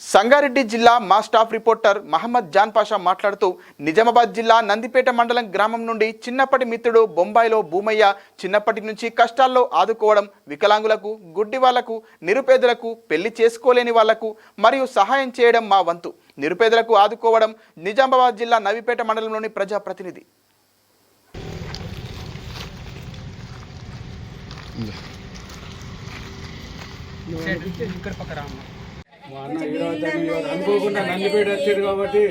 సంగారెడ్డి జిల్లా మా staff reporter Mohammed Jan Pasha మాట్లాడుతూ నిజామాబాద్ జిల్లా నందిపేట మండలం గ్రామం నుండి చిన్నప్పటి మిత్రుడు బొంబాయిలో భూమయ్య చిన్నప్పటి నుంచి కష్టాల్లో ఆదుకోవడం వికలాంగులకు గుడ్డి వాళ్ళకు నిరుపేదలకు పెళ్ళి చేసుకోలేని వాళ్ళకు మరియు సహాయం చేయడం మా వంతు. నిరుపేదలకు ఆదుకోవడం నిజామాబాద్ జిల్లా నవిపేట మండలంలోని ప్రజాప్రతినిధి. మా అన్న ఈరోజు అనుకోకుండా నందిపేట వచ్చారు కాబట్టి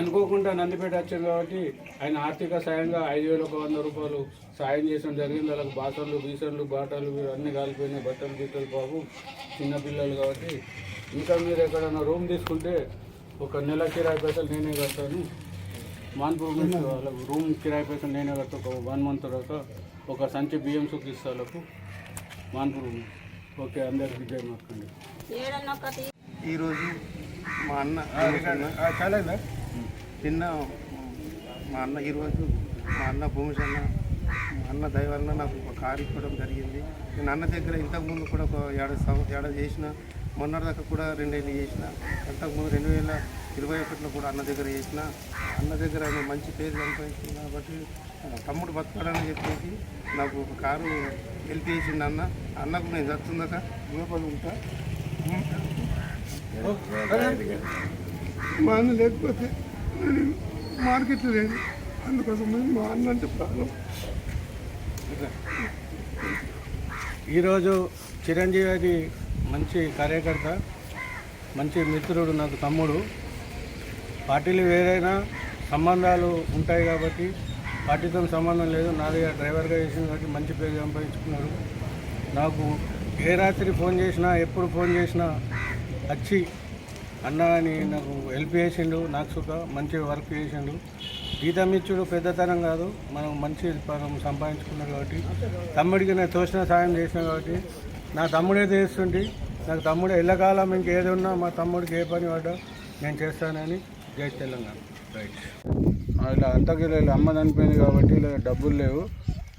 అనుకోకుండా నందిపేట వచ్చారు కాబట్టి ఆయన ఆర్థిక సాయంగా ఐదు వేల ఒక వంద రూపాయలు సాయం చేయడం జరిగింది వాళ్ళకి బాసన్లు బీసన్లు బాటలు అన్ని కాలిపోయినాయి. బట్టలు గీతలు బాబు చిన్నపిల్లలు కాబట్టి ఇంకా మీరు ఎక్కడైనా రూమ్ తీసుకుంటే ఒక నెల కిరాయి పైసలు నేనే కడతాను. మాన్పూర్ వాళ్ళకు రూమ్ కిరాయి పైసలు నేనే కడతా. ఒక వన్ మంత్ తర్వాత ఒక సంచి బియ్యం సుఖ ఇస్తా వాళ్ళకు మాన్పూర్ ఓకే అందరికి జై మార్కండి ఈరోజు మా అన్న అన్న నిన్న మా అన్న ఈరోజు మా అన్న భూమిష్ అన్న మా అన్న దయ వలన నాకు ఒక కారు ఇవ్వడం జరిగింది. నేను అన్న దగ్గర ఇంతకుముందు కూడా ఒక ఏడాది సంవ ఏడాది చేసిన మొన్నటి దాకా కూడా రెండేళ్ళు చేసిన. అంతకుముందు రెండు వేల ఇరవై ఒకటిలో కూడా అన్న దగ్గర చేసిన అన్న దగ్గర ఆయన మంచి పేరు సంపాదించింది కాబట్టి తమ్ముడు బతకాలని చెప్పేసి నాకు ఒక కారు హెల్ప్ చేసిండు అన్న. అన్నకు నేను చచ్చుందాక లోపల ఉంటా. మా అన్న లేకపోతే మార్కెట్లో లేదు. అందుకోసం మా అన్న అంటే ప్రాబ్లం ఈరోజు చిరంజీవి అది మంచి కార్యకర్త మంచి మిత్రుడు నాకు తమ్ముడు. పార్టీలు వేరైనా సంబంధాలు ఉంటాయి కాబట్టి పార్టీతో సంబంధం లేదు. నాది డ్రైవర్గా చేసిన కాబట్టి మంచి పేరు సంపాదించుకున్నాడు నాకు ఏ రాత్రి ఫోన్ చేసినా ఎప్పుడు ఫోన్ చేసినా వచ్చి అన్న అని నాకు హెల్ప్ చేసిండు. నాకు సుఖ మంచి వర్క్ చేసిండు. జీతం ఇచ్చుడు పెద్దతనం కాదు. మనం మంచి మనం సంపాదించుకున్నాడు కాబట్టి తమ్ముడికి నేను తోసిన సాయం చేసిన కాబట్టి నా తమ్ముడే చేస్తుంటే. నాకు తమ్ముడు ఎల్లకాలం ఇంకేదన్నా మా తమ్ముడికి ఏ పని పడ్డా నేను చేస్తానని జై తెలంగాణ రైట్ ఇలా అంతకి వీళ్ళు అమ్మ చనిపోయింది కాబట్టి ఇలా డబ్బులు లేవు.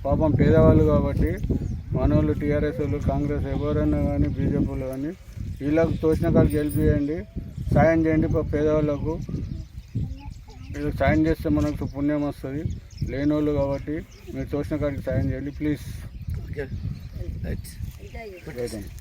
పాపం పేదవాళ్ళు కాబట్టి మనోళ్ళు టీఆర్ఎస్ వాళ్ళు కాంగ్రెస్ ఎవరైనా కానీ బీజేపీలు కానీ వీళ్ళకు తోచిన కాడికి గెలిపియండి సాయం చేయండి పేదవాళ్ళకు. వీళ్ళకి సాయం చేస్తే మనకు పుణ్యం వస్తుంది. లేని వాళ్ళు కాబట్టి మీరు తోచిన కాడికి సాయం చేయండి ప్లీజ్ రైట్